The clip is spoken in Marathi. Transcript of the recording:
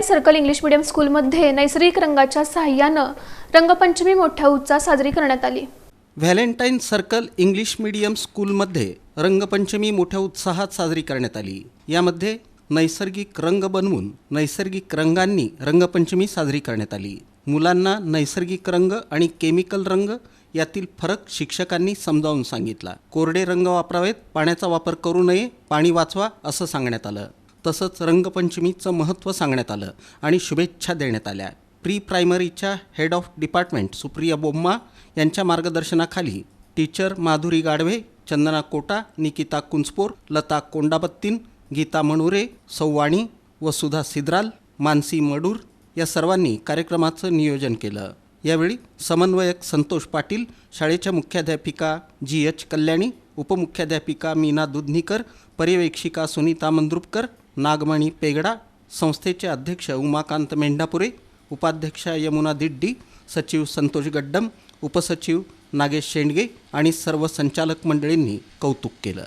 व्हॅलेंटाईन सर्कल इंग्लिश मीडियम स्कूलमध्ये नैसर्गिक रंगाच्या सहाय्यानं रंगपंचमी मोठ्या उत्साहात साजरी करण्यात आली. व्हॅलेंटाईन सर्कल इंग्लिश मीडियम स्कूलमध्ये रंगपंचमी मोठ्या उत्साहात साजरी करण्यात आली. यामध्ये नैसर्गिक रंग बनवून नैसर्गिक रंगांनी रंगपंचमी साजरी करण्यात आली. मुलांना नैसर्गिक रंग आणि केमिकल रंग यातील फरक शिक्षकांनी समजावून सांगितला. कोरडे रंग वापरावेत पाण्याचा वापर करू नये पाणी वाचवा असं सांगण्यात आलं. तसंच रंगपंचमीचं महत्त्व सांगण्यात आलं आणि शुभेच्छा देण्यात आल्या. Pre प्रायमरीच्या head of department Supriya Bomma यांच्या मार्गदर्शनाखाली टीचर माधुरी गाडवे चंदना कोटा निकिता कुंचपोर लता कोंडाबत्तीन गीता मणुरे सौवाणी वसुधा सिद्राल मानसी मडूर या सर्वांनी कार्यक्रमाचं नियोजन केलं. यावेळी समन्वयक संतोष पाटील शाळेच्या मुख्याध्यापिका जी एच कल्याणी उपमुख्याध्यापिका मीना दुधनीकर पर्यवेक्षिका सुनीता मंद्रुपकर नागमणी पेगडा संस्थेचे अध्यक्ष उमाकांत मेंढापुरे उपाध्यक्षा यमुना दिड्डी सचिव संतोष गड्डम उपसचिव नागेश शेंडगे आणि सर्व संचालक मंडळींनी कौतुक केलं.